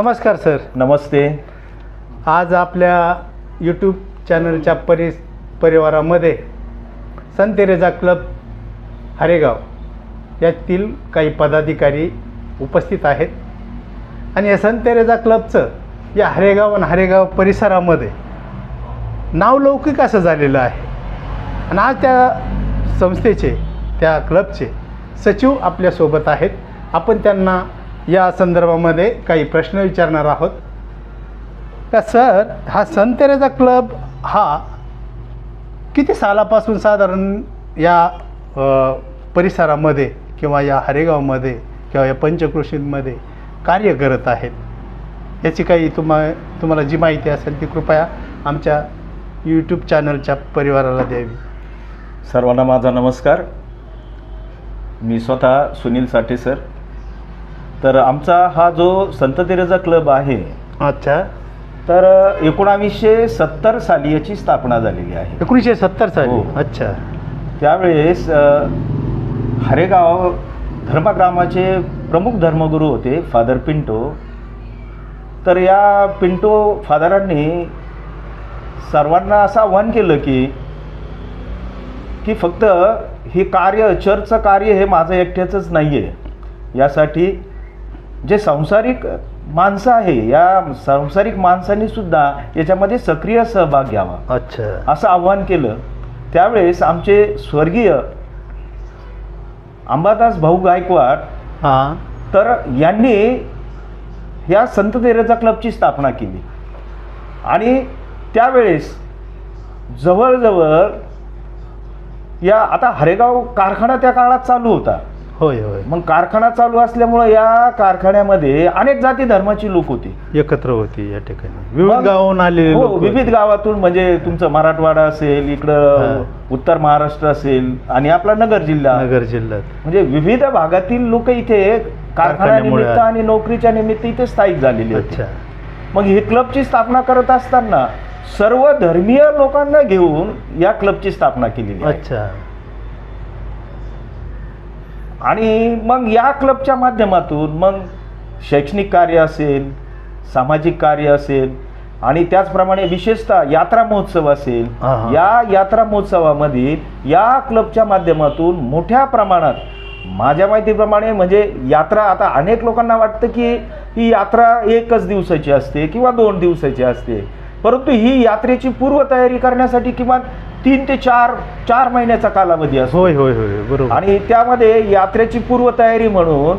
नमस्कार सर. नमस्ते. आज आपल्या यूट्यूब चॅनलच्या परि परिवारामध्ये संत तेरेजा क्लब हरेगाव यातील काही पदाधिकारी उपस्थित आहेत. आणि या संत तेरेजा क्लबचं या हरेगाव आणि हरेगाव परिसरामध्ये नावलौकिक असं झालेलं आहे. आणि आज त्या संस्थेचे त्या क्लबचे सचिव आपल्यासोबत आहेत. आपण त्यांना या संदर्भामध्ये काही प्रश्न विचारणार आहोत. का सर हा संतेरेचा क्लब हा किती सालापासून साधारण या परिसरामध्ये किंवा या हरेगावमध्ये किंवा या पंचकृषींमध्ये कार्य करत आहेत? याची काही तुम्हा तुम्हाला जी माहिती असेल ती कृपया आमच्या यूट्यूब चॅनलच्या परिवाराला द्यावी. सर्वांना माझा नमस्कार. मी स्वतः सुनील साठे सर. तर आमचा हा जो संत तेरेजा क्लब आहे अच्छा. तर एकोणावीसशे सत्तर साली याची स्थापना झालेली आहे. एकोणीसशे सत्तर साली? हो. अच्छा. त्यावेळेस अ, हरेगाव धर्मग्रामाचे प्रमुख धर्मगुरू होते फादर पिंटो. तर या पिंटो फादरांनी सर्वांना असं आव्हान केलं की की फक्त हे कार्य चर्चचं कार्य हे माझं एकट्याचंच नाही आहे यासाठी जे सांसारिक माणसं आहे या सांसारिक माणसांनी सुद्धा याच्यामध्ये सक्रिय सहभाग घ्यावा. अच्छा. असं आव्हान केलं. त्यावेळेस आमचे स्वर्गीय अंबादास भाऊ गायकवाड हां. तर यांनी या संत तेरेजा क्लबची स्थापना केली. आणि त्यावेळेस जवळजवळ या आता हरेगाव कारखाना त्या काळात चालू होता. होय होय. मग कारखाना चालू असल्यामुळं या कारखान्यामध्ये अनेक जाती धर्माची लोक होती. एकत्र होती या ठिकाणी. विविध मग- गावाहून आलेले हो लोक होते. विविध गावातून म्हणजे तुमचं मराठवाडा असेल इकडं. उत्तर महाराष्ट्र असेल आणि आपला नगर जिल्हा. नगर जिल्ह्यात. म्हणजे विविध भागातील लोक इथे कारखान्यामुळे कारखान्यानिमित्त आणि नोकरीच्या निमित्त इथे स्थायिक झालेले होते. अच्छा. मग ही क्लबची स्थापना करत असताना सर्व धर्मीय लोकांना घेऊन या क्लबची स्थापना केलेली आहे. अच्छा. आणि मग या क्लबच्या माध्यमातून मग शैक्षणिक कार्य असेल सामाजिक कार्य असेल आणि त्याचप्रमाणे विशेषतः यात्रा महोत्सव असेल. या यात्रा महोत्सवामध्ये या क्लबच्या माध्यमातून मोठ्या प्रमाणात माझ्या माहितीप्रमाणे म्हणजे यात्रा आता अनेक लोकांना वाटतं की ही यात्रा एकच दिवसाची असते किंवा दोन दिवसाची असते परंतु ही यात्रेची पूर्वतयारी करण्यासाठी किमान तीन ते चार चार महिन्याचा कालावधी असतो होय होय होय बरोबर आणि त्यामध्ये यात्रेची पूर्वतयारी म्हणून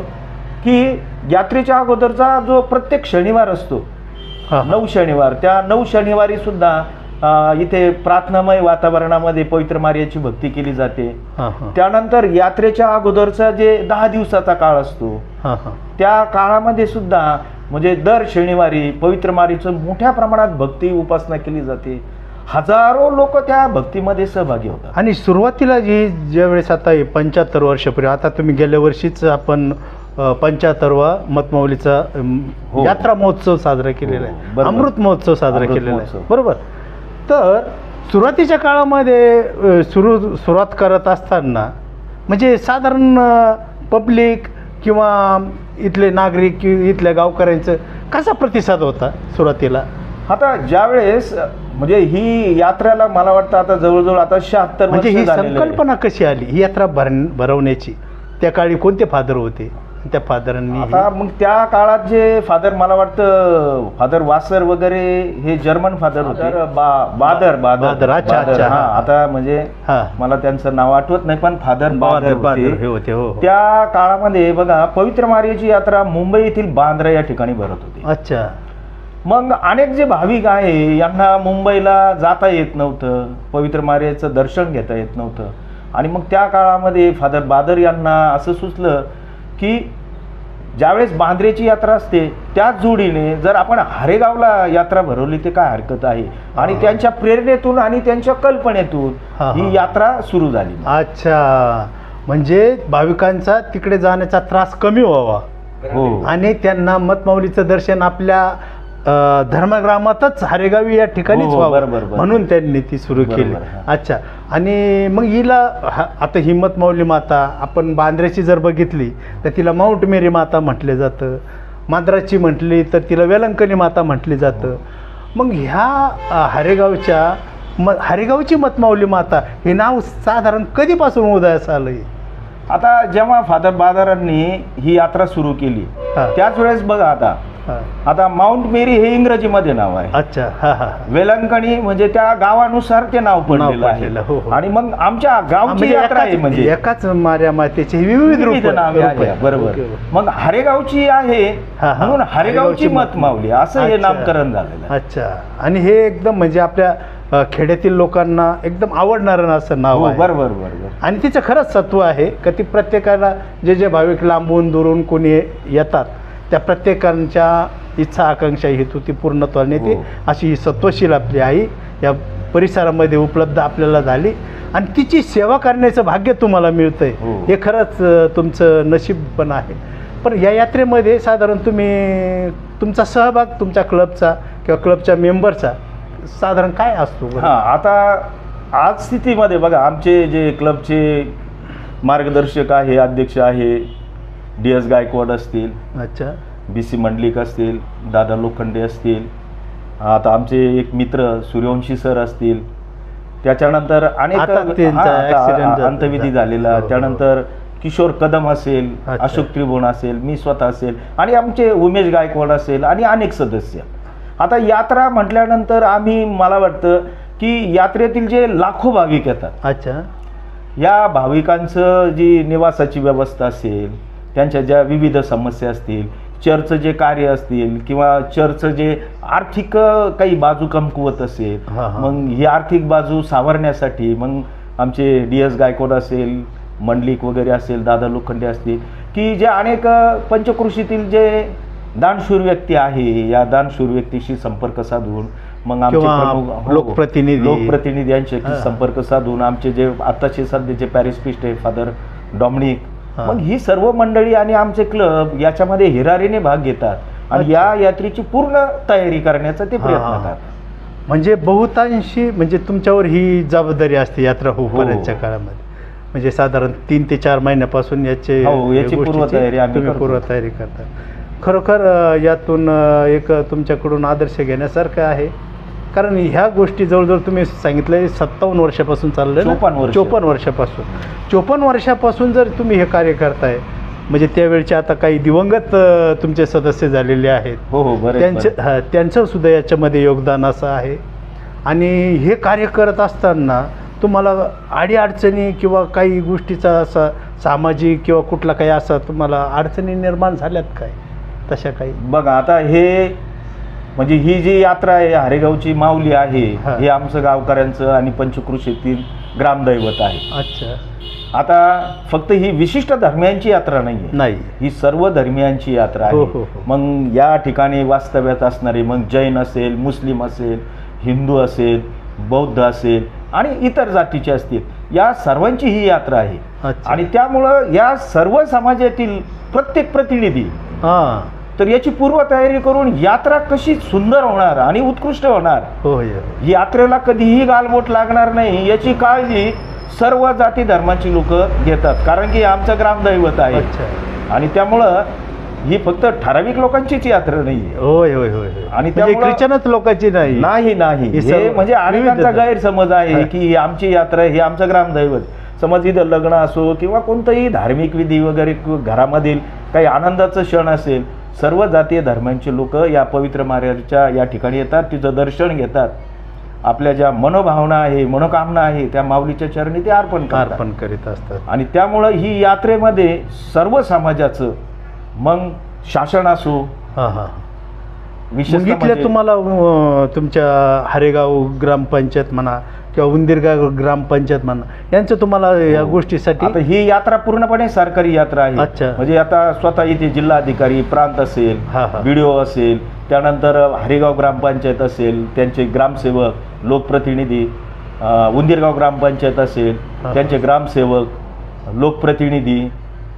की यात्रेच्या अगोदरचा जो प्रत्येक शनिवार असतो हा, हा. नऊ शनिवार त्या नऊ शनिवारी सुद्धा अ, इथे प्रार्थनामय वातावरणामध्ये पवित्र मार्याची भक्ती केली जाते हा, हा. त्यानंतर यात्रेच्या अगोदरचा जे दहा दिवसाचा काळ असतो हा, हा. त्या काळामध्ये सुद्धा म्हणजे दर शनिवारी पवित्र मारीचं मोठ्या प्रमाणात भक्ती उपासना केली जाते हजारो लोक त्या भक्तीमध्ये सहभागी होतात आणि सुरुवातीला जी ज्यावेळेस आता पंच्याहत्तर वर्षापूर्वी आता तुम्ही गेल्या वर्षीच आपण पंच्याहत्तरवा मतमौलीचा अम, हो. यात्रा महोत्सव साजरा केलेला हो, आहे बरोबर. अमृत महोत्सव साजरा अमृत केलेला आहे. बरोबर तर सुरुवातीच्या काळामध्ये अ, सुरू सुरुवात करत असताना म्हणजे साधारण पब्लिक किंवा इथले नागरिक कि इथल्या गावकऱ्यांचं कसा प्रतिसाद होता सुरुवातीला आता ज्यावेळेस म्हणजे ही यात्रेला मला वाटतं आता जवळजवळ आता शहात्तर म्हणजे ही संकल्पना कशी आली? ही यात्रा भर भरवण्याची. त्या काळी कोणते फादर होते? त्या फादरांनी आता मग त्या काळात जे फादर मला वाटतं फादर वासर वगैरे हे जर्मन फादर होते. बा- बादर बादर, अच्छा, अच्छा, हा. आता म्हणजे हा. मला त्यांचं नाव आठवत नाही पण फादर बादर हे होते हो हो. त्या काळामध्ये बघा पवित्र मार्याची यात्रा मुंबई येथील बांद्रा या ठिकाणी भरत होती. अच्छा. मग अनेक जे भाविक आहे यांना मुंबईला जाता येत नव्हतं. पवित्र मार्याचं दर्शन घेता येत नव्हतं. आणि मग त्या काळामध्ये फादर बादर यांना असं सुचलं की ज्यावेळेस बांद्रेची यात्रा असते त्याच जोडीने जर आपण हरेगावला यात्रा भरवली ते काय हरकत आहे? आणि. त्यांच्या प्रेरणेतून आणि त्यांच्या कल्पनेतून हा, यात्रा सुरू झाली. अच्छा. म्हणजे भाविकांचा तिकडे जाण्याचा त्रास कमी व्हावा. हो. आणि त्यांना मतमाऊलीचं दर्शन आपल्या धर्मग्रामातच हरेगावी या ठिकाणीच हो, हो, व्हावं बरोबर, बरोबर. म्हणून त्यांनी ती सुरू बरोबर, केली हा. अच्छा आणि मग हिला हा- आता ही मतमाऊली माता आपण बांद्र्याची जर बघितली तर तिला माऊंट मेरी माता म्हटलं जातं मांद्राची म्हटली तर तिला वेलंकनी माता म्हटली जातं मग ह्या अ, हारेगावच्या म हारेगावची मतमाऊली माता हे नाव साधारण कधीपासून उदयास आलं आता जेव्हा फादर बादारांनी ही यात्रा सुरू केली हा. त्याच वेळेस बघा आता. आता माउंट मेरी हे इंग्रजीमध्ये नाव आहे. अच्छा हा हा वेलंकणी म्हणजे त्या गावानुसार ते नाव पडलेलं पडलेलं, हो, हो. आहे आणि मग आमच्या हा, गावची म्हणजे यात्रा आहे एकाच- म्हणजे. एकाच मार्या मातेचे विविध रूप विविध नावे आहे बरोबर. मग हारेगावची आहे हा, हा. म्हणून हारेगावची हारेगावची मत मावली असं हे अच्छा. नामकरण झालेलं आहे. अच्छा. आणि हे एकदम म्हणजे आपल्या अ, खेड्यातील लोकांना एकदम आवडणारं असं नाव हो आहे. बरोबर बरोबर. आणि तिचं खरंच सत्व आहे का ती प्रत्येकाला जे जे भाविक लांबून दुरून कोणी येतात त्या प्रत्येकांच्या इच्छा आकांक्षा हेतू ती पूर्णत्वाला नेते हो. अशी ही सत्वशील आपली आई या परिसरामध्ये उपलब्ध आपल्याला झाली आणि तिची सेवा करण्याचं भाग्य तुम्हाला मिळतंय हो. हे खरंच तुमचं नशीब पण आहे पण या यात्रेमध्ये साधारण तुम्ही तुमचा सहभाग तुमच्या क्लबचा किंवा क्लबच्या मेंबरचा साधारण काय असतो? हा आता आज स्थितीमध्ये बघा आमचे जे क्लबचे मार्गदर्शक आहे अध्यक्ष आहे डी एस गायकवाड असतील अच्छा बी सी मंडलिक असतील दादा लोखंडे असतील आता आमचे एक मित्र सूर्यवंशी सर असतील त्याच्यानंतर अनेक. अंतविधी झालेला हो, हो. त्यानंतर किशोर कदम असेल. अशोक त्रिभुवन असेल मी स्वतः असेल आणि आमचे उमेश गायकवाड असेल आणि अनेक सदस्य आता यात्रा म्हटल्यानंतर आम्ही मला वाटतं की यात्रेतील जे लाखो भाविक येतात अच्छा या भाविकांचं जी निवासाची व्यवस्था असेल त्यांच्या ज्या विविध समस्या असतील चर्चचं जे कार्य असतील किंवा चर्चचं जे आर्थिक काही बाजू कमकुवत असेल हा, हा. मग ही आर्थिक बाजू सावरण्यासाठी मग आमचे डी एस गायकवाड असेल मंडलिक वगैरे असेल दादा लोखंडे असतील की जे अनेक पंचकृषीतील जे दानशूर व्यक्ती आहे या दानशूर व्यक्तीशी संपर्क साधून मग आमचे प्रमुख हो, लोकप्रतिनिधी. लोकप्रतिनिधी यांच्याशी हा. संपर्क साधून आमचे जे आताचे सध्याचे पॅरिस पिस्ट आहे फादर डॉमिनिक हा. मग ही सर्व मंडळी आणि आमचे क्लब याच्यामध्ये हिरारीने भाग घेतात आणि या यात्रेची पूर्ण तयारी करण्याचा ते प्रयत्न. करतात म्हणजे बहुतांशी म्हणजे तुमच्यावर ही जबाबदारी असते यात्रा होईपर्यंतच्या हो. काळामध्ये म्हणजे साधारण तीन ते चार महिन्यापासून याचे हो, पूर्वतयारी आम्ही तुम्ही करतो. पूर्वतयारी करता खरोखर यातून एक तुमच्याकडून आदर्श घेण्यासारखं आहे कारण ह्या गोष्टी जवळजवळ तुम्ही सांगितलं सत्तावन्न वर्षापासून चाललंय ना? 54 वर्ष. चोपन्न वर्षापासून चोपन्न वर्षापासून जर तुम्ही हे कार्य करताय म्हणजे त्यावेळचे आता काही दिवंगत तुमचे सदस्य झालेले आहेत हो हो त्यांचं. हा, त्यांचं सुद्धा याच्यामध्ये योगदान असं आहे आणि हे कार्य करत असताना तुम्हाला अडीअडचणी किंवा काही गोष्टीचा असा सामाजिक किंवा कुठला काही असा तुम्हाला अडचणी निर्माण झाल्यात काय तशा काही बघा आता हे म्हणजे ही जी यात्रा आहे हरेगावची माऊली आहे हा. हे आमचं गावकऱ्यांचं आणि पंचकृषीतील ग्रामदैवत आहे. अच्छा. आता फक्त ही विशिष्ट धर्मियांची यात्रा नाही आहे नाही. ही सर्व धर्मियांची यात्रा हो, आहे हो, हो. मग या ठिकाणी वास्तव्यात असणारे मग जैन असेल मुस्लिम असेल हिंदू असेल बौद्ध असेल आणि इतर जातीचे असतील या सर्वांची ही यात्रा आहे. अच्छा. आणि त्यामुळं या सर्व समाजातील प्रत्येक प्रतिनिधी हां. तर याची पूर्वतयारी करून यात्रा कशी सुंदर होणार आणि उत्कृष्ट होणार? हो होय होय. यात्रेला कधीही गालबोट लागणार नाही याची काळजी सर्व जाती धर्माची लोक घेतात कारण की आमचं ग्रामदैवत आहे. आणि त्यामुळं ही फक्त ठराविक लोकांचीच यात्रा नाही होय होय होय. आणि म्हणजे ख्रिश्चनच लोकांची नाही. नाही नाही. हे हे म्हणजे अनेकांचा गैरसमज आहे हा. की ही आमची यात्रा हे आमचं ग्रामदैवत. समज इथं लग्न असो किंवा कोणतंही धार्मिक विधी वगैरे घरामधील काही आनंदाचं क्षण असेल सर्व जातीय धर्मांचे लोक या पवित्र मार्गाच्या या ठिकाणी येतात तिचं दर्शन घेतात. आपल्या ज्या मनोभावना आहे मनोकामना आहे त्या माऊलीच्या चरणी ते अर्पण अर्पण करीत असतात. आणि त्यामुळं ही यात्रेमध्ये सर्व समाजाचं मग शासन असो हां हां इथल्या म्हणजे- तुम्हाला तुमच्या हरेगाव ग्रामपंचायत म्हणा किंवा उंदीरगाव ग्रामपंचायत म्हणा यांचं तुम्हाला या हो. गोष्टीसाठी आता ही यात्रा पूर्णपणे सरकारी यात्रा आहे अच्छा. म्हणजे आता स्वतः इथे जिल्हाधिकारी प्रांत असेल हा, हा. बीडीओ असेल त्यानंतर हरिगाव ग्रामपंचायत असेल त्यांचे ग्रामसेवक लोकप्रतिनिधी अं, उंदीरगाव ग्रामपंचायत असेल. त्यांचे ग्रामसेवक लोकप्रतिनिधी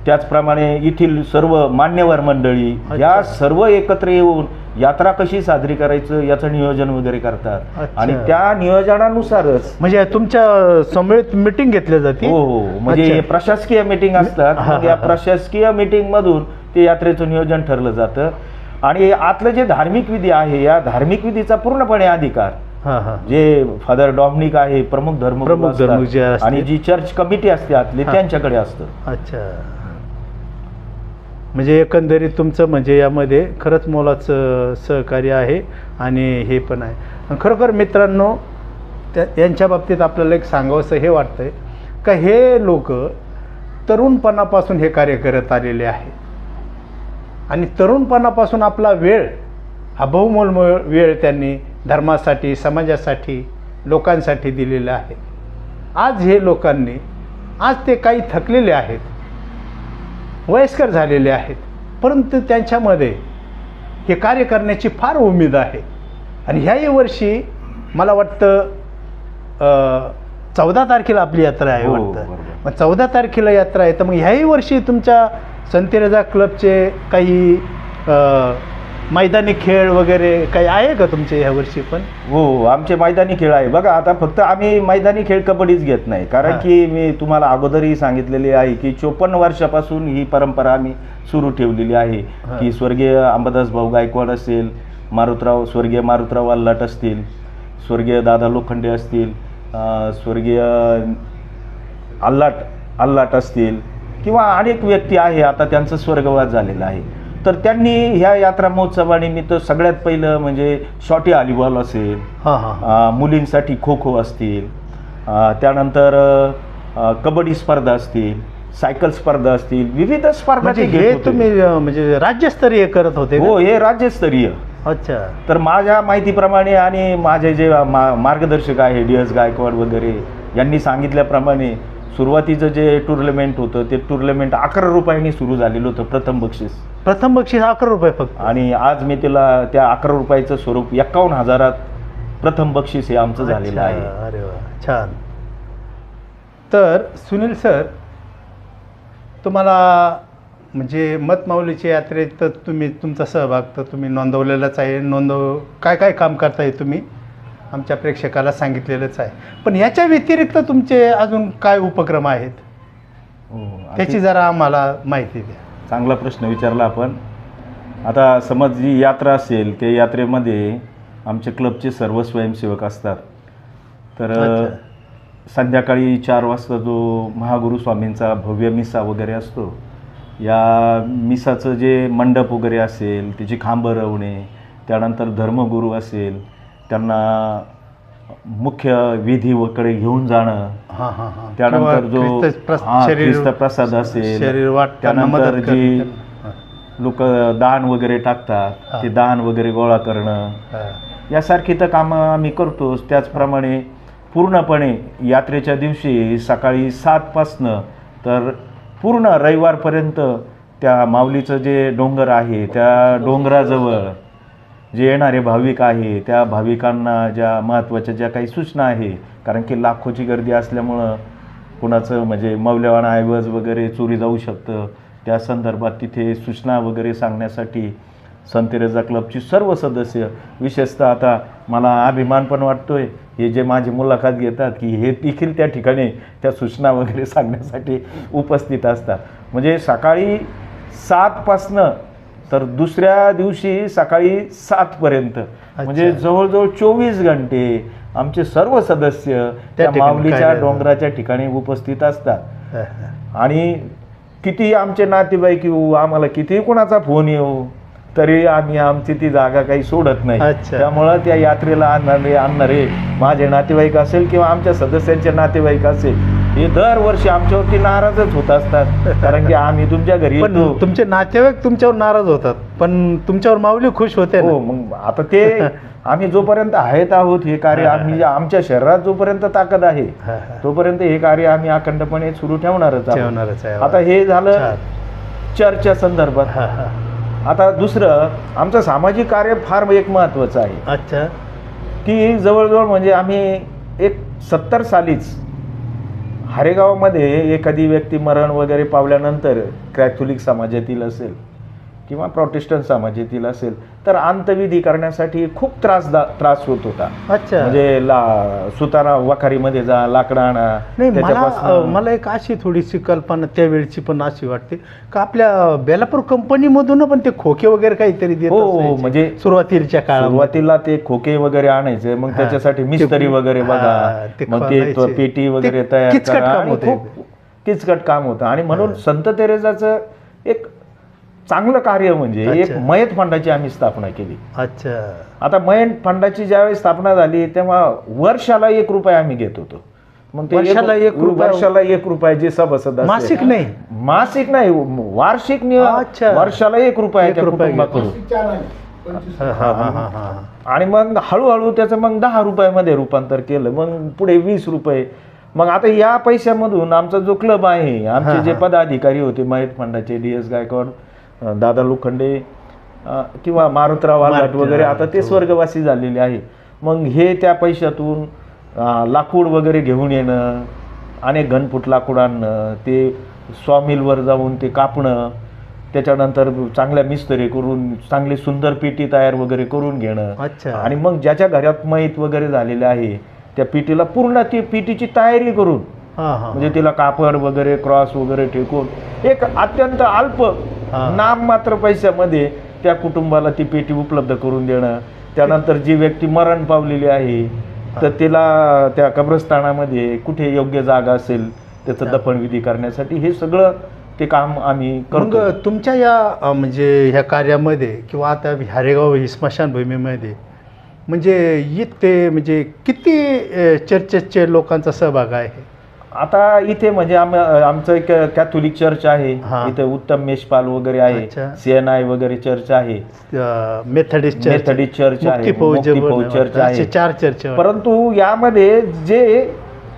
त्याचप्रमाणे येथील सर्व मान्यवर मंडळी. या सर्व एकत्र येऊन यात्रा कशी साजरी करायचं याचं नियोजन वगैरे करतात. आणि त्या नियोजनानुसारच म्हणजे तुमच्या समवेत मिटिंग घेतल्या जाते हो हो म्हणजे प्रशासकीय मीटिंग असतात मग या. प्रशासकीय मीटिंग मधून ते यात्रेचं नियोजन ठरलं जातं आणि आतलं जे धार्मिक विधी आहे या धार्मिक विधीचा पूर्णपणे अधिकार जे फादर डॉमिनिक आहे प्रमुख धर्म प्रमुख. आणि जी चर्च कमिटी असते आतली. त्यांच्याकडे असतं अच्छा म्हणजे एकंदरीत तुमचं म्हणजे यामध्ये खरंच मोलाचं सहकार्य आहे आणि हे पण आहे. खरोखर मित्रांनो त्या यांच्या बाबतीत आपल्याला एक सांगावंसं हे वाटतं आहे का हे लोक तरुणपणापासून हे कार्य करत आलेले आहे आणि तरुणपणापासून आपला वेळ हा बहुमोल वेळ त्यांनी धर्मासाठी समाजासाठी लोकांसाठी दिलेला आहे. आज हे लोकांनी आज ते काही थकलेले आहेत वयस्कर झालेले आहेत. परंतु त्यांच्यामध्ये हे कार्य करण्याची फार उमेद आहे. आणि ह्याही वर्षी मला वाटतं चौदा तारखेला आपली यात्रा आहे हो, वाटतं. मग चौदा तारखेला यात्रा आहे. तर मग ह्याही वर्षी तुमच्या संतेरजा क्लबचे काही मैदानी खेळ वगैरे काही आहे का तुमचे ह्या वर्षी पण हो आमचे मैदानी खेळ आहे बघा आता फक्त आम्ही मैदानी खेळ कबड्डीच घेत नाही कारण हा. की मी तुम्हाला अगोदरही सांगितलेले आहे की चोपन्न वर्षापासून ही परंपरा आम्ही सुरू ठेवलेली आहे हा. की स्वर्गीय अंबादास भाऊ गायकवाड असेल मारुतराव स्वर्गीय मारुतराव अल्लाट असतील स्वर्गीय दादा लोखंडे असतील अं, स्वर्गीय अल्लाट अल्लाट असतील किंवा अनेक व्यक्ती आहे आता त्यांचं स्वर्गवास झालेला आहे तर त्यांनी ह्या यात्रा महोत्सवानिमित्त सगळ्यात पहिलं म्हणजे शॉटी हॉलीबॉल असेल हां हां हां मुलींसाठी खो खो असतील त्यानंतर कबड्डी स्पर्धा असतील सायकल स्पर्धा असतील विविध स्पर्धा म्हणजे हे. तुम्ही म्हणजे राज्यस्तरीय करत होते? हो हे राज्यस्तरीय अच्छा तर माझ्या माहितीप्रमाणे आणि माझे जे मा मार्गदर्शक आहे डी एस गायकवाड वगैरे यांनी सांगितल्याप्रमाणे सुरुवातीचं जे टुर्नामेंट होतं ते टुर्नामेंट अकरा रुपयांनी सुरू झालेलं होतं प्रथम बक्षीस. प्रथम बक्षीस अकरा रुपये फक्त. आणि आज मी त्याला त्या अकरा रुपयाचं स्वरूप एक्कावन्न हजारात प्रथम बक्षीस हे आमचं झालेलं आहे. अरे वा छान. तर सुनील सर तुम्हाला म्हणजे मतमाऊलीच्या यात्रेत तर तुम्ही तुमचा सहभाग तर तुम्ही नोंदवलेलाच आहे. नोंदव काय काय काम करताय तुम्ही? आमच्या प्रेक्षकाला सांगितलेलंच आहे. पण याच्या व्यतिरिक्त तुमचे अजून काय उपक्रम आहेत? हो, त्याची जरा आम्हाला माहिती द्या. चांगला प्रश्न विचारला आपण. आता समज जी यात्रा असेल त्या यात्रेमध्ये आमचे क्लबचे सर्व स्वयंसेवक असतात. तर. संध्याकाळी चार वाजता जो महागुरु स्वामींचा भव्य मिसा वगैरे असतो या मिसाचं जे मंडप वगैरे असेल त्याची खांबं रवणे त्यानंतर धर्मगुरू असेल त्यांना मुख्य विधीकडे घेऊन जाणं हां हां हां त्यानंतर जो हा, ख्रिस्त प्रसाद असेल शरीर वाटताना त्यानंतर मदत जी. लोक दान वगैरे टाकतात. ते दान वगैरे गोळा करणं हां. यासारखी तर कामं आम्ही करतोच त्याचप्रमाणे पूर्णपणे यात्रेच्या दिवशी सकाळी सातपासनं तर पूर्ण रविवारपर्यंत त्या माऊलीचं जे डोंगर आहे त्या डोंगराजवळ जे येणारे भाविक आहे त्या भाविकांना ज्या महत्त्वाच्या ज्या काही सूचना आहे कारण की लाखोची गर्दी असल्यामुळं कुणाचं म्हणजे मौल्यवान ऐवज वगैरे चोरी जाऊ शकतं. त्या संदर्भात तिथे सूचना वगैरे सांगण्यासाठी संत रेजा क्लबची सर्व सदस्य विशेषतः आता मला अभिमान पण वाटतोय हे जे माझी मुलाखत घेतात की हे देखील त्या ठिकाणी त्या सूचना वगैरे सांगण्यासाठी उपस्थित असतात. म्हणजे सकाळी सातपासनं तर दुसऱ्या दिवशी सकाळी सातपर्यंत म्हणजे जवळजवळ चोवीस घंटे आमचे सर्व सदस्य त्या माऊलीच्या डोंगराच्या ठिकाणी उपस्थित असतात. आणि किती आमचे नातेवाईक येऊ आम्हाला किती कोणाचा फोन येऊ तरी आम्ही आमची ती जागा काही सोडत नाही. त्यामुळं त्या यात्रेला आणणारे आणणारे माझे नातेवाईक असेल किंवा आमच्या सदस्यांचे नातेवाईक असेल हे दरवर्षी आमच्यावरती नाराजच होत असतात. कारण की आम्ही तुमच्या घरी पण येतो. तुमचे नातेवाईक तुमच्यावर नाराज होतात. पण तुमच्यावर माऊली खुश होते ना. हो मग आता ते आम्ही जोपर्यंत आहेत आहोत हे कार्य आम्ही आमच्या शरीरात जोपर्यंत ताकद आहे हां, हां. तोपर्यंत हे कार्य आम्ही अखंडपणे सुरू ठेवणारच आहोत. ठेवणारच आहे. आता हे झालं छान. चर्चच्या संदर्भात. हां, हां. आता दुसरं आमचं सामाजिक कार्य फार एक महत्त्वाचं आहे. अच्छा. की जवळजवळ म्हणजे आम्ही एक सत्तर सालीच हरेगावामध्ये एखादी व्यक्ती मरण वगैरे पावल्यानंतर कॅथोलिक समाजातील असेल किंवा प्रोटेस्टंट समाजातील असेल तर अंतविधी करण्यासाठी खूप त्रास त्रास होत होता अच्छा म्हणजे ला सुतारा वखारीमध्ये जा लाकडं आणा नाही मला त्याच्यापासनं- मला एक अशी थोडीशी कल्पना त्यावेळची पण अशी वाटते का आपल्या बेलापूर कंपनीमधून पण ते खोके वगैरे काहीतरी देत हो, हो, असायचे. म्हणजे सुरुवातीच्या काळात सुरुवातीला ते खोके वगैरे आणायचे मग. त्याच्यासाठी मिस्त्री वगैरे हा, बघा ते मग ते. पेटी ते वगैरे तयार किचकट करा काम आणि होतं खूप किचकट काम होतं आणि म्हणून संत तेरेजाचं एक चांगलं कार्य म्हणजे एक. मयत फंडाची आम्ही स्थापना केली अच्छा आता मयत फंडाची ज्यावेळी स्थापना झाली तेव्हा वर्षाला एक रुपये आम्ही घेत होतो मग ते वर्षाला एक रुपया- वर्षाला एक रुपये जे सभासद. मासिक नाही मासिक नाही वार्षिक. वर्षाला एक रुपया. आणि मग हळूहळू त्याचं मग दहा रुपयामध्ये रूपांतर केलं मग पुढे वीस रुपये मग आता या पैशामधून आमचा जो क्लब आहे आमचे जे. पदाधिकारी होते मयत फंडाचे डी एस गायकवाड दादा लोखंडे किंवा मारुतराव मारुती वगैरे आता ते हो. स्वर्गवासी झालेले आहे मग हे त्या पैशातून लाकूड वगैरे घेऊन येणं अनेक घनफूट लाकूड आणणं ते स्वमिलवर जाऊन ते कापणं त्याच्यानंतर चांगल्या मिस्त्री करून चांगली सुंदर पेटी तयार वगैरे करून घेणं अच्छा आणि मग ज्याच्या घरात मैत वगैरे झालेले आहे त्या पिटीला पूर्ण ती पिटीची तयारी करून म्हणजे तिला कापड वगैरे क्रॉस वगैरे ठेकून एक अत्यंत अल्प. नाम मात्र पैशामध्ये त्या कुटुंबाला ती पेटी उपलब्ध करून देणं. त्यानंतर जी व्यक्ती मरण पावलेली आहे तर तिला त्या कब्रस्तानामध्ये कुठे योग्य जागा असेल त्याचं दफनविधी करण्यासाठी हे सगळं ते काम आम्ही करतो. तुमच्या या म्हणजे ह्या कार्यामध्ये किंवा आता हरेगाव ही स्मशानभूमीमध्ये म्हणजे इथे म्हणजे किती चर्चेचे लोकांचा सहभाग आहे? आता इथे म्हणजे आम आमचं एक कॅथोलिक चर्च आहे हा. इथे उत्तम मेषपाल वगैरे आहे अच्छा. सीएनआय वगैरे चर्च आहे मेथडिस्ट चर्च मेथडिस्ट चर्च आहे, चर्च आहे. चार चर्च परंतु यामध्ये जे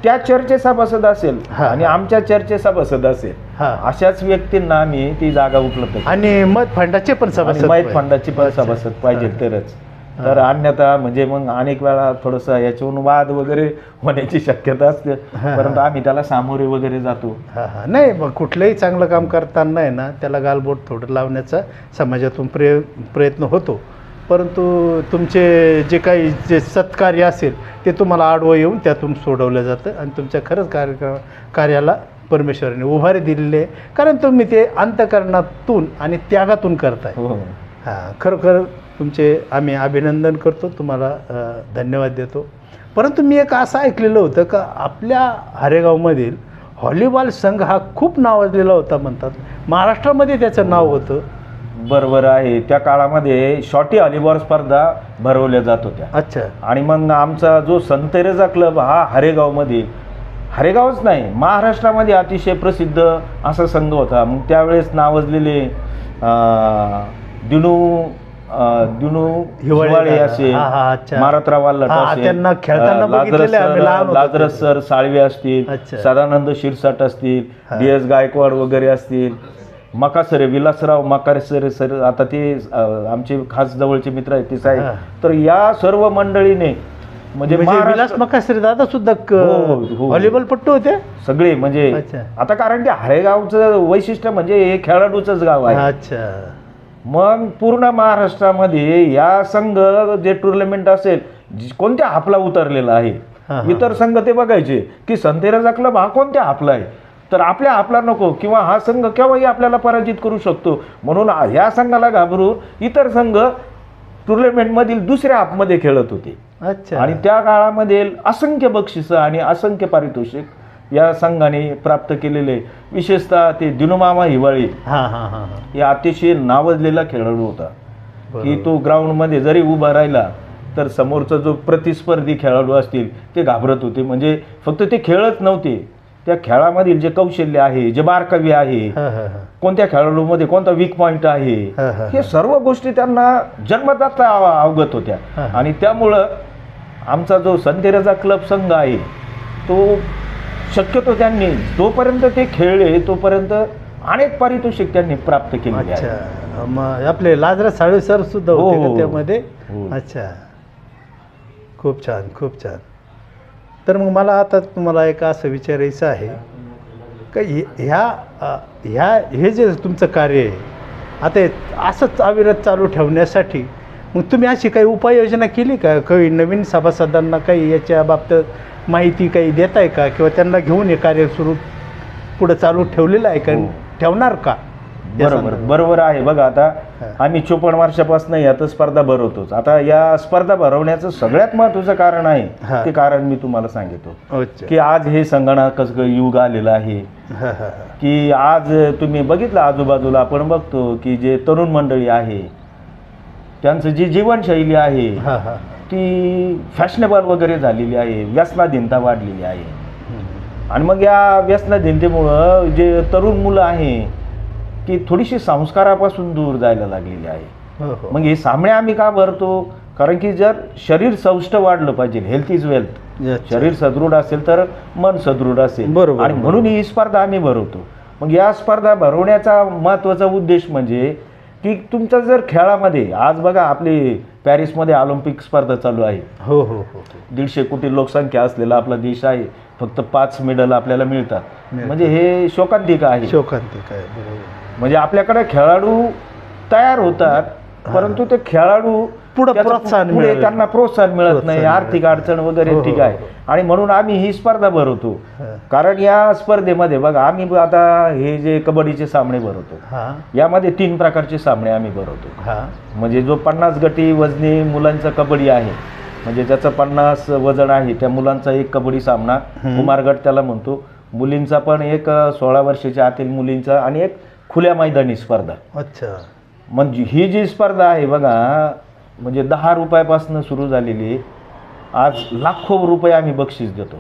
त्या चर्चे सभासद असेल हा. आणि आमच्या चर्चे सभासद असेल हा अशाच व्यक्तींना आम्ही ती जागा उपलब्ध करू. आणि मत फंडाचे पण आणि सभासद होय. फंडाची पण अच्छा. सभासद पाहिजे. तरच. तर अन्यथा म्हणजे मग अनेक वेळा थोडस याच्यावरून वाद वगैरे होण्याची शक्यता असते. परंतु आम्ही त्याला सामोरे वगैरे जातो. हा हा. नाही मग कुठलंही चांगलं काम करताना आहे ना त्याला गालबोट थोडं लावण्याचा समाजातून प्रय प्रयत्न होतो. परंतु तुमचे जे काही जे सत्कार्य असेल ते तुम्हाला आडवं येऊन त्यातून सोडवलं जातं आणि तुमच्या खरंच कार्य कार्याला परमेश्वराने उभारी दिलेली कारण तुम्ही ते अंतकरणातून आणि त्यागातून करताय. हो. हां खरोखर तुमचे आम्ही अभिनंदन करतो तुम्हाला धन्यवाद देतो. परंतु मी एक असं ऐकलेलं होतं का आपल्या हरेगावमधील व्हॉलीबॉल संघ हा खूप नावाजलेला होता म्हणतात. महाराष्ट्रामध्ये त्याचं नाव होतं. बरोबर आहे. त्या काळामध्ये शॉर्टी हॉलीबॉल स्पर्धा भरवल्या जात होत्या. अच्छा. आणि मग आमचा जो संतेरेजा क्लब हा हरेगावमध्ये हरेगावच नाही महाराष्ट्रामध्ये अतिशय प्रसिद्ध असा संघ होता. मग त्यावेळेस नावाजलेले दिनू दिनू हिवाळे अच्छा. मारुतराव त्यांना खेळताना लाजरस सर- साळवे असतील. सदानंद शिरसाट असतील. डी एस गायकवाड वगैरे असतील मकासरे विलासराव मकासरे सर आता ते आमचे खास जवळचे मित्र आहेत ते. साहेब तर या सर्व मंडळीने म्हणजे म्हणजे विलास मकासरे दादा सुद्धा हो, हो, हो. व्हॉलीबॉल पट्टू होते सगळे म्हणजे. आता कारण ते हरेगावचं वैशिष्ट्य म्हणजे हे खेळाडूचंच गाव आहे अच्छा मग पूर्ण महाराष्ट्रामध्ये या संघ जे टुर्नामेंट असेल जी- कोणत्या हापला उतरलेला आहे? हा. इतर संघ ते बघायचे की संतेराचा क्लब हा कोणत्या हापला आहे? तर आपल्या हापला नको किंवा हा संघ केव्हाही आपल्याला पराजित करू शकतो. म्हणून आ- या संघाला घाबरून इतर संघ टुर्नामेंटमधील दुसऱ्या हापमध्ये खेळत होते. अच्छा. आणि त्या काळामध्ये असंख्य बक्षिसं आणि असंख्य पारितोषिक या संघाने प्राप्त केलेले विशेषतः ते दिनुमामा हिवाळी. हा हा हा हा. हे अतिशय नावाजलेला खेळाडू होता. की. तो ग्राउंडमध्ये जरी उभा राहिला तर समोरचा जो प्रतिस्पर्धी खेळाडू असतील ते घाबरत होते. म्हणजे फक्त ते खेळत नव्हते. त्या खेळामधील जे कौशल्य आहे जे बारकावी आहे कोणत्या खेळाडूमध्ये कोणता वीक पॉईंट आहे हा, सर्व गोष्टी त्यांना जन्मदात अव- अवगत होत्या. आणि त्यामुळं आमचा जो संतेराचा क्लब संघ आहे तो शक्यतो त्यांनी जोपर्यंत ते खेळले तोपर्यंत अनेक पारितोषिक त्यांनी प्राप्त आहे अच्छा. मग आपले लाजरा साळवे सर सुद्धा हो, होते हो. त्यामध्ये? हो. अच्छा. खूप छान खूप छान. तर मग मला आता तुम्हाला एक असं विचारायचं आहे का हे- ह्या अ, ह्या हे जे तुमचं कार्य आहे आता हे असंच अविरत चालू ठेवण्यासाठी मग तुम्ही अशी काही उपाययोजना केली का? काही नवीन सभासदांना काही याच्या बाबतीत माहिती काही देत आहे का किंवा त्यांना घेऊन हे कार्य सुरू पुढं चालू ठेवलेलं आहे का हो. ठेवणार का बरोबर? बरोबर आहे बघा आता. आम्ही चोपन्न वर्षापासून यात स्पर्धा भरवतोच आता या स्पर्धा भरवण्याचं सगळ्यात महत्त्वाचं कारण. आहे ते कारण मी तुम्हाला सांगितो की आज हे संगणकाचं युग आलेलं आहे. की आज तुम्ही बघितलं आजूबाजूला आपण बघतो की जे तरुण मंडळी आहे त्यांचं जी जीवनशैली आहे. ती फॅशनेबल वगैरे झालेली आहे व्यसनाधीनता वाढलेली आहे. आणि मग या व्यसनाधीनतेमुळं जे तरुण मुलं आहे की थोडीशी संस्कारापासून दूर जायला लागलेली आहे हो, हो. मग हे सामने आम्ही का भरतो कारण की जर शरीर सौष्ठ वाढलं पाहिजे हेल्थ इज वेल्थ. शरीर सदृढ असेल तर मन सदृढ असेल बरोबर, आणि. म्हणून ही स्पर्धा आम्ही भरवतो मग या स्पर्धा भरवण्याचा महत्त्वाचा उद्देश म्हणजे की तुमच्या जर खेळामध्ये आज बघा आपली पॅरिसमध्ये ऑलिम्पिक स्पर्धा चालू आहे. हो हो हो हो. दीडशे कोटी लोकसंख्या असलेला आपला देश आहे. फक्त पाच मेडल आपल्याला मिळतात. मिळतात. म्हणजे हे शोकांतिक आहे. शोकांतिक आहे बरोबर. म्हणजे आपल्याकडे खेळाडू तयार होतात परंतु ते खेळाडू पुढं त्याचं प्रोत्साहन पुढे त्यांना प्रोत्साहन मिळत नाही. प्रोत्साहन आर्थिक अडचण वगैरे हो, हो, ठीक आहे. हो. आणि म्हणून आम्ही ही स्पर्धा भरवतो. हा. कारण या स्पर्धेमध्ये बघा आम्ही आता हे जे कबड्डीचे सामने भरवतो हा. यामध्ये तीन प्रकारचे सामने आम्ही भरवतो. हा. म्हणजे जो पन्नास गटी वजनी मुलांचा कबड्डी आहे म्हणजे ज्याचं पन्नास वजन आहे त्या मुलांचा एक कबड्डी सामना हम्म. कुमार गट त्याला म्हणतो. मुलींचा पण एक अ, सोळा वर्षाच्या आतील मुलींचा आणि एक खुल्या मैदानी स्पर्धा. अच्छा. म्हणजे ही जी स्पर्धा आहे बघा म्हणजे दहा रुपयापासून सुरू झालेली आज लाखो रुपये आम्ही बक्षीस देतो.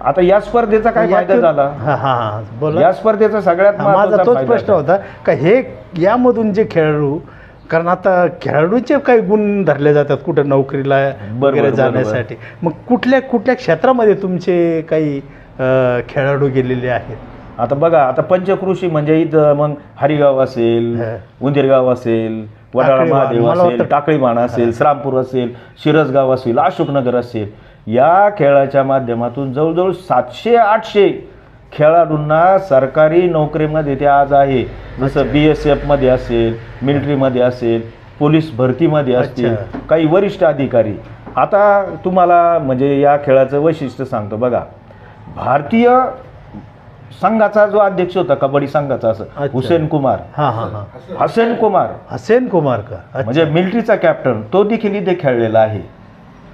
आता या स्पर्धेचा काय फायदा झाला? हा हा बोला. या स्पर्धेचा सगळ्यात माझा तोच प्रश्न. होता का हे यामधून जे खेळाडू कारण आता खेळाडूचे काही गुण धरले जातात कुठं नोकरीला वगैरे. जाण्यासाठी. मग कुठल्या कुठल्या क्षेत्रामध्ये तुमचे काही खेळाडू गेलेले आहेत? आता बघा आता पंचकृषी म्हणजे इथं मग हरिगाव असेल. उंदीरगाव असेल वडाळा महादेव असेल टाकळीवाण असेल श्रामपूर असेल शिरसगाव असेल अशोकनगर असेल या खेळाच्या माध्यमातून जवळजवळ सातशे आठशे खेळाडूंना सरकारी नोकरीमध्ये ते आज आहे. जसं बी एस एफमध्ये असेल मिलिटरीमध्ये असेल पोलीस भरतीमध्ये असतील. काही वरिष्ठ अधिकारी. आता तुम्हाला म्हणजे या खेळाचं वैशिष्ट्य सांगतो. बघा भारतीय संघाचा जो अध्यक्ष होता कबड्डी संघाचा असं अच्छा. हुसेन कुमार. हा हा हा. हसन कुमार. हसेन कुमार का. म्हणजे मिलिटरीचा कॅप्टन तो देखील इथे खेळलेला आहे.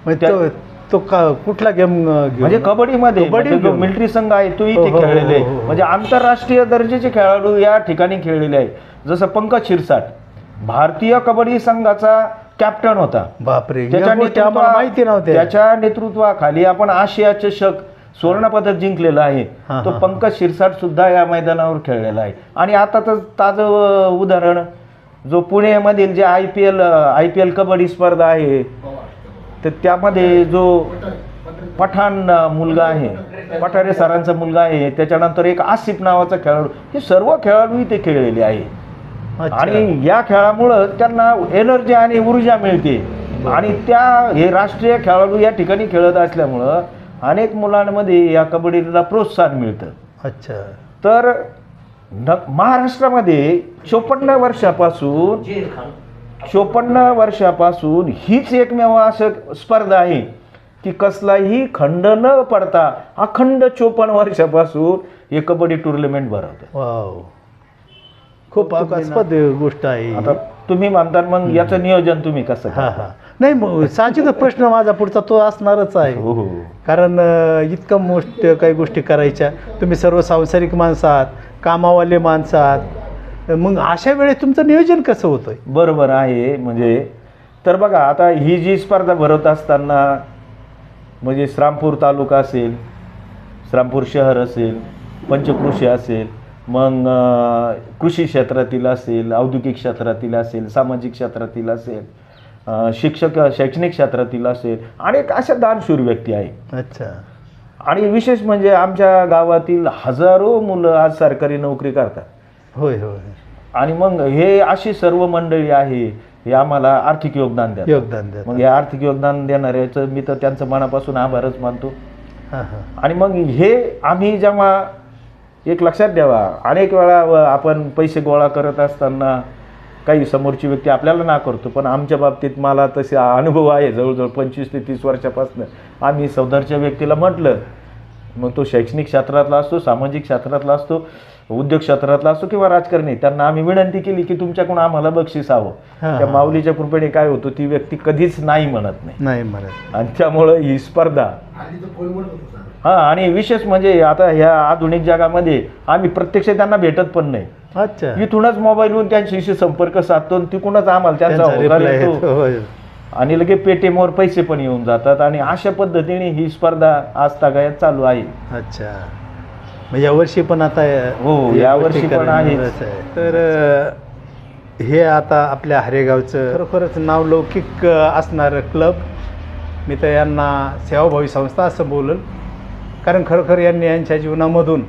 म्हणजे तो तो का कुठला गेम म्हणजे कबड्डीमध्ये कबड्डी म्हणजे जो घेऊन. मिलिटरी संघ आहे तो हो, इथे हो, खेळलेले हो, हो, हो. म्हणजे आंतरराष्ट्रीय दर्जाचे खेळाडू या ठिकाणी खेळलेले आहे जसं पंकज शिरसाट भारतीय कबड्डी संघाचा कॅप्टन होता. बापरे त्याच्या या गोष्टी आम्हाला नेतृत्वा- माहिती नव्हत्या. त्याच्या नेतृत्वाखाली आपण आशिया चषक सुवर्ण पदक जिंकलेला आहे. तो पंकज शिरसाट सुद्धा या मैदानावर खेळलेला आहे. आणि आता तर ताजं उदाहरण जो पुण्यामधील जे I P L I P L kabaddi स्पर्धा आहे तर त्यामध्ये जो पठाण मुलगा आहे पठारे सरांचा मुलगा आहे त्याच्यानंतर एक आसिफ नावाचा खेळाडू हे सर्व खेळाडू इथे खेळलेले आहे. आणि या खेळामुळं त्यांना एनर्जी आणि ऊर्जा मिळते. आणि त्या हे राष्ट्रीय खेळाडू या ठिकाणी खेळत असल्यामुळं अनेक मुलांमध्ये या कबड्डीला प्रोत्साहन मिळतं. अच्छा. तर न महाराष्ट्रामध्ये चोपन्न वर्षापासून चोपन्न वर्षापासून हीच एकमेव असं स्पर्धा आहे की कसलाही खंड न पडता अखंड चोपन्न वर्षापासून हे कबड्डी टुर्नामेंट भरवतं वाव. खूप आस्पद गोष्ट आहे आता तुम्ही म्हणता मग याचं नियोजन तुम्ही कसं हा? हा. नाही मग साहजिकच प्रश्न माझा पुढचा तो असणारच आहे. हो हो. कारण अं, इतकं मोठ काही गोष्टी करायच्या. तुम्ही सर्व सांसारिक माणसं आहात कामावाले माणसं आहात. मग अशा वेळेस तुमचं नियोजन कसं होतंय? बरोबर आहे. म्हणजे तर बघा आता ही जी स्पर्धा भरवत असताना म्हणजे श्रामपूर तालुका असेल श्रामपूर शहर असेल पंचकृषी असेल मग कृषी क्षेत्रातील असेल औद्योगिक क्षेत्रातील असेल सामाजिक क्षेत्रातील असेल शिक्षक शैक्षणिक क्षेत्रातील असेल अनेक अशा दानशूर व्यक्ती आहे. अच्छा. आणि विशेष म्हणजे आमच्या गावातील हजारो मुलं आज सरकारी नोकरी करतात. होय होय. आणि मग हे अशी सर्व मंडळी आहे हे आम्हाला आर्थिक योगदान द्या योगदान द्या मग हे आर्थिक योगदान देणाऱ्याचं मी तर त्यांचं मनापासून आभारच मानतो. आणि मग हे आम्ही जेव्हा एक लक्षात द्यावा अनेक वेळा आपण पैसे गोळा करत असताना काही समोरची व्यक्ती आपल्याला ना करतो पण आमच्या बाबतीत मला तसे अनुभव आहे. जवळजवळ पंचवीस ते तीस वर्षापासून आम्ही सौदरच्या व्यक्तीला म्हटलं मग तो शैक्षणिक क्षेत्रातला असतो सामाजिक क्षेत्रातला असतो उद्योग क्षेत्रातला असतो किंवा राजकारणी त्यांना आम्ही विनंती केली की तुमच्याकडून आम्हाला बक्षीस हवं. त्या. माऊलीच्या कृपेने काय होतं ती व्यक्ती कधीच नाही म्हणत नाही. नाही म्हणत आणि त्यामुळं ही स्पर्धा हा आणि विशेष म्हणजे आता ह्या आधुनिक जगामध्ये आम्ही प्रत्यक्ष त्यांना भेटत पण नाही अच्छा इथूनच मोबाईलवरून त्यांच्याशी संपर्क साधतो आणि तिकडूनच आम्हाला त्यांचा होकार येतो येतो. होय. आणि लगे पेटीएमवर पैसे पण येऊन जातात आणि अशा पद्धतीने ही स्पर्धा आज तागायत चालू आहे अच्छा मग यावर्षी पण आता हो, हे यावर्षी गोष्टी पण आहेच. आहे. तर अ, हे आता आपल्या हरेगावचं खरोखरच नावलौकिक अ, असणारं क्लब मी तर यांना सेवाभावी संस्था असं बोलल कारण खरोखर यांनी यांच्या जीवनामधून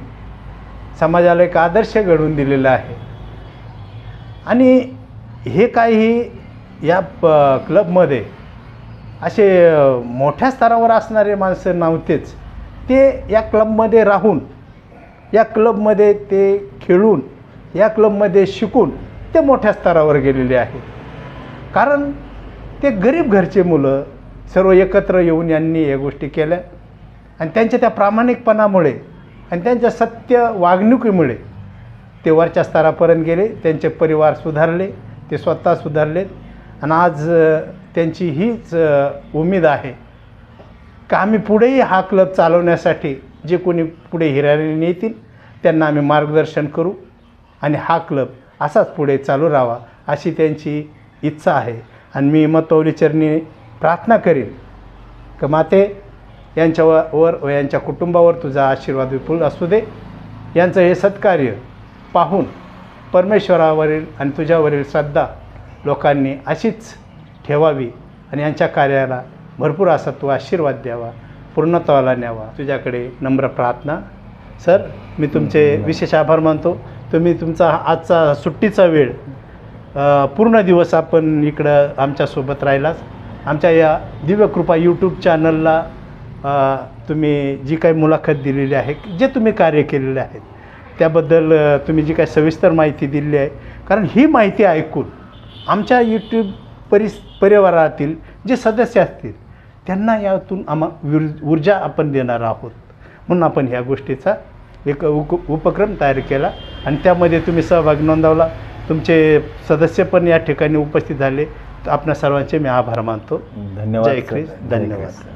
समाजाला एक आदर्श घडवून दिलेला आहे. आणि हे काही या प क्लबमध्ये असे मोठ्या स्तरावर असणारे माणसं नव्हतेच ते या क्लबमध्ये राहून या क्लबमध्ये ते खेळून या क्लबमध्ये शिकून ते मोठ्या स्तरावर गेलेले आहेत. कारण ते गरीब घरचे मुलं सर्व एकत्र येऊन यांनी या गोष्टी केल्या. आणि त्यांच्या त्या प्रामाणिकपणामुळे आणि त्यांच्या सत्य वागणुकीमुळे ते वरच्या स्तरापर्यंत गेले त्यांचे परिवार सुधारले ते स्वतः सुधारलेत. आणि आज त्यांची हीच उमेद आहे का आम्ही पुढेही हा क्लब चालवण्यासाठी जे कोणी पुढे हिरारीने येतील त्यांना आम्ही मार्गदर्शन करू आणि हा क्लब असाच पुढे चालू राहावा अशी त्यांची इच्छा आहे. आणि मी मतौलीचरणी प्रार्थना करीन. का माते यांच्यावर वर व यांच्या कुटुंबावर तुझा आशीर्वाद विपुल असू दे. यांचं हे सत्कार्य पाहून परमेश्वरावरील आणि तुझ्यावरील श्रद्धा लोकांनी अशीच ठेवावी आणि यांच्या कार्याला भरपूर असा तू आशीर्वाद द्यावा पूर्णत्वाला न्यावा. तुझ्याकडे नम्र प्रार्थना. सर मी तुमचे विशेष आभार मानतो. तुम्ही तुमचा आजचा सुट्टीचा वेळ पूर्ण दिवस आपण इकडं आमच्यासोबत राहिलाच आमच्या या दिव्यकृपा यूट्यूब चॅनलला तुम्ही जी काही मुलाखत दिलेली आहे जे तुम्ही कार्य केलेले आहेत त्याबद्दल तुम्ही जी काही सविस्तर माहिती दिली आहे कारण ही माहिती ऐकून आमच्या यूट्यूब परिस परिवारातील जे सदस्य असतील त्यांना यातून आम्हा ऊर ऊर्जा आपण देणार आहोत. म्हणून आपण ह्या गोष्टीचा एक उक उपक्रम तयार केला आणि त्यामध्ये तुम्ही सहभाग नोंदवला. तुमचे सदस्य पण या ठिकाणी उपस्थित झाले. आपणा सर्वांचे मी आभार मानतो. धन्यवाद धन्यवाद.